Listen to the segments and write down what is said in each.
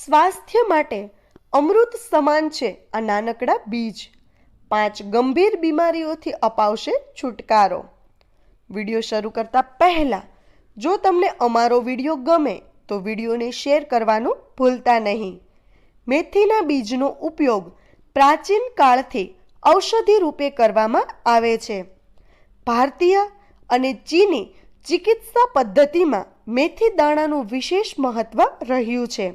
સ્વાસ્થ્ય માટે અમૃત સમાન છે આ નાનકડા બીજ. પાંચ ગંભીર બીમારીઓથી અપાવશે છુટકારો. વીડિયો શરૂ કરતા પહેલાં, જો તમને અમારો વીડિયો ગમે, તો વિડીયોને શેર કરવાનું ભૂલતા નહીં. મેથીના બીજનો ઉપયોગ પ્રાચીન કાળથી ઔષધિ રૂપે કરવામાં આવે છે. ભારતીય અને ચીની ચિકિત્સા પદ્ધતિમાં મેથી દાણાનું વિશેષ મહત્વ રહ્યું છે.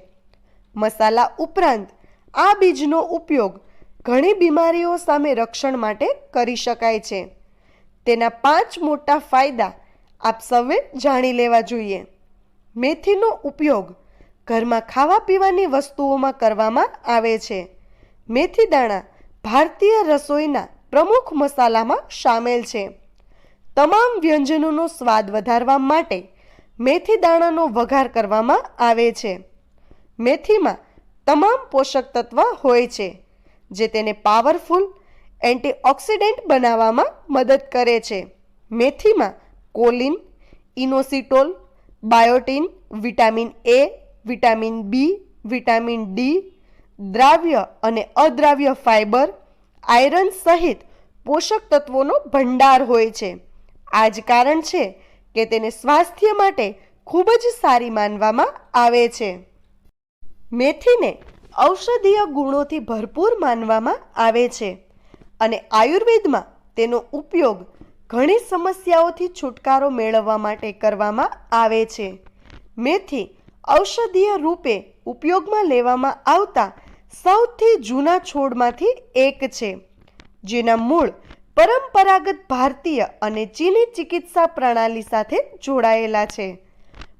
મસાલા ઉપરાંત આ બીજનો ઉપયોગ ઘણી બીમારીઓ સામે રક્ષણ માટે કરી શકાય છે. તેના પાંચ મોટા ફાયદા આપ સૌએ જાણી લેવા જોઈએ. મેથીનો ઉપયોગ ઘરમાં ખાવા પીવાની વસ્તુઓમાં કરવામાં આવે છે. મેથી દાણા ભારતીય રસોઈના પ્રમુખ મસાલામાં સામેલ છે. તમામ વ્યંજનોનો સ્વાદ વધારવા માટે મેથી દાણાનો વઘાર કરવામાં આવે છે. મેથીમાં તમામ પોષક તત્વ હોય છે, જે તેને પાવરફુલ એન્ટીઓક્સિડન્ટ બનાવવામાં મદદ કરે છે. મેથીમાં choline, inositol, biotin, vitamin A vitamin B vitamin D દ્રાવ્ય અને અદ્રાવ્ય ફાઇબર આયરન સહિત પોષક તત્વોનો ભંડાર હોય છે. આ જ કારણ છે કે તેને સ્વાસ્થ્ય માટે ખૂબ જ સારી માનવામાં આવે છે. મેથીને ઔષધીય ગુણોથી ભરપૂર માનવામાં આવે છે અને આયુર્વેદમાં તેનો ઉપયોગ ઘણી સમસ્યાઓથી છુટકારો મેળવવા માટે કરવામાં આવે છે. મેથી ઔષધીય રૂપે ઉપયોગમાં લેવામાં આવતા સૌથી જૂના છોડમાંથી એક છે, જેના મૂળ પરંપરાગત ભારતીય અને ચીની ચિકિત્સા પ્રણાલી સાથે જોડાયેલા છે.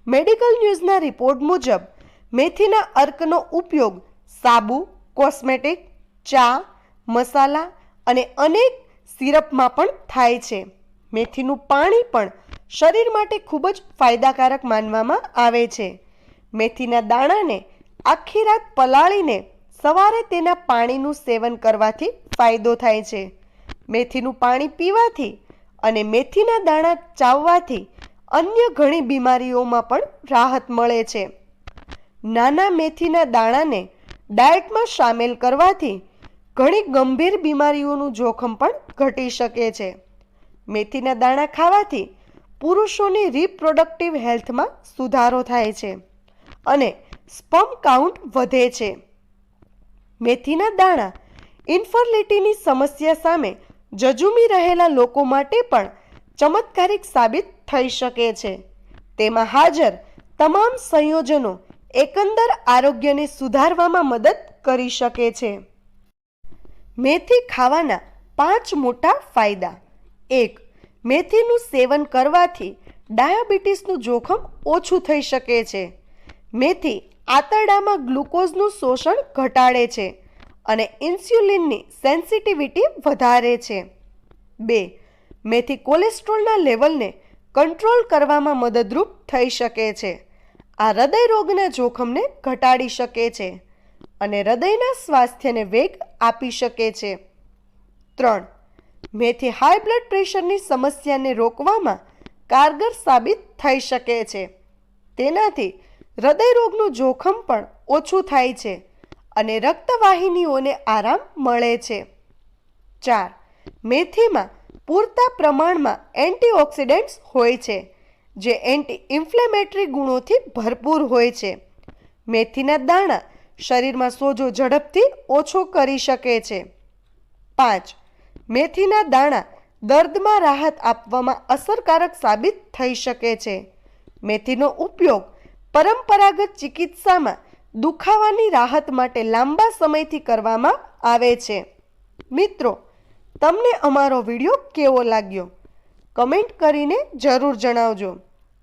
મેડિકલ ન્યૂઝના રિપોર્ટ મુજબ મેથીના અર્કનો ઉપયોગ સાબુ, કોસ્મેટિક, ચા, મસાલા અને અનેક સિરપમાં પણ થાય છે. મેથીનું પાણી પણ શરીર માટે ખૂબ જ ફાયદાકારક માનવામાં આવે છે. મેથીના દાણાને આખી રાત પલાળીને સવારે તેના પાણીનું સેવન કરવાથી ફાયદો થાય છે. મેથીનું પાણી પીવાથી અને મેથીના દાણા ચાવવાથી અન્ય ઘણી બીમારીઓમાં પણ રાહત મળે છે. નાના મેથીના દાણાને ડાયટમાં સામેલ કરવાથી ઘણી ગંભીર બીમારીઓનું જોખમ પણ ઘટી શકે છે. મેથીના દાણા ખાવાથી પુરુષોની રિપ્રોડક્ટિવ હેલ્થમાં સુધારો થાય છે અને સ્પમ કાઉન્ટ વધે છે. મેથીના દાણા ઇન્ફર્ટિલિટીની સમસ્યા સામે જજુમી રહેલા લોકો માટે પણ ચમત્કારિક સાબિત થઈ શકે છે. તેમાં હાજર તમામ સંયોજનો એકંદર આરોગ્યને સુધારવામાં મદદ કરી શકે છે. મેથી ખાવાના પાંચ મોટા ફાયદા. એક, મેથીનું સેવન કરવાથી ડાયાબિટીસનું જોખમ ઓછું થઈ શકે છે. મેથી આંતરડામાં ગ્લુકોઝનું શોષણ ઘટાડે છે અને ઇન્સ્યુલિનની સેન્સિટિવિટી વધારે છે. બે, મેથી કોલેસ્ટ્રોલના લેવલને કંટ્રોલ કરવામાં મદદરૂપ થઈ શકે છે. આ હૃદય રોગના જોખમને ઘટાડી શકે છે અને હૃદયના સ્વાસ્થ્યને વેગ આપી શકે છે. ત્રણ, મેથી હાઈ બ્લડ પ્રેશરની સમસ્યાને રોકવામાં કારગર સાબિત થઈ શકે છે. તેનાથી હૃદય રોગનું જોખમ પણ ઓછું થાય છે અને રક્તવાહિનીઓને આરામ મળે છે. ચાર, મેથીમાં પૂરતા પ્રમાણમાં એન્ટીઓક્સિડન્ટ્સ હોય છે જે એન્ટી ઇન્ફ્લેમેટરી ગુણોથી ભરપૂર હોય છે. મેથીના દાણા શરીરમાં સોજો ઝડપથી ઓછો કરી શકે છે. પાંચ, મેથીના દાણા દર્દમાં રાહત આપવામાં અસરકારક સાબિત થઈ શકે છે. મેથીનો ઉપયોગ પરંપરાગત ચિકિત્સામાં દુખાવાની રાહત માટે લાંબા સમયથી કરવામાં આવે છે. મિત્રો, તમને અમારો વીડિયો કેવો લાગ્યો? કમેન્ટ કરીને જરૂર જણાવજો.